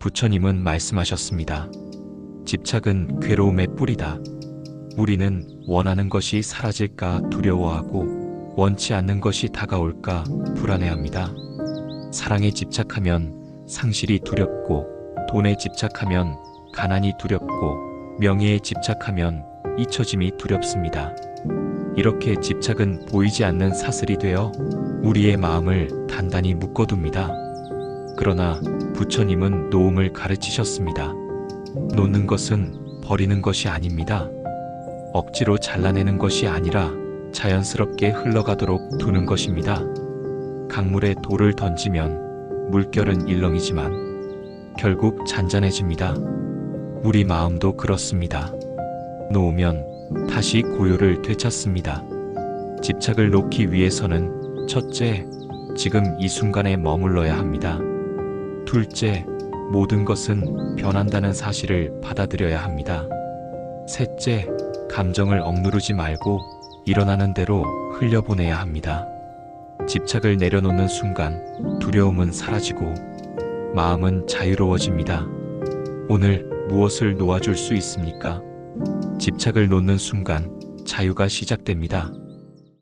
부처님은 말씀하셨습니다. 집착은 괴로움의 뿌리다. 우리는 원하는 것이 사라질까 두려워하고 원치 않는 것이 다가올까 불안해합니다. 사랑에 집착하면 상실이 두렵고 돈에 집착하면 가난이 두렵고 명예에 집착하면 잊혀짐이 두렵습니다. 이렇게 집착은 보이지 않는 사슬이 되어 우리의 마음을 단단히 묶어둡니다. 그러나 부처님은 노음을 가르치셨습니다. 놓는 것은 버리는 것이 아닙니다. 억지로 잘라내는 것이 아니라 자연스럽게 흘러가도록 두는 것입니다. 강물에 돌을 던지면 물결은 일렁이지만 결국 잔잔해집니다. 우리 마음도 그렇습니다. 놓으면 다시 고요를 되찾습니다. 집착을 놓기 위해서는 첫째, 지금 이 순간에 머물러야 합니다. 둘째, 모든 것은 변한다는 사실을 받아들여야 합니다. 셋째, 감정을 억누르지 말고 일어나는 대로 흘려보내야 합니다. 집착을 내려놓는 순간 두려움은 사라지고 마음은 자유로워집니다. 오늘 무엇을 놓아줄 수 있습니까? 집착을 놓는 순간 자유가 시작됩니다.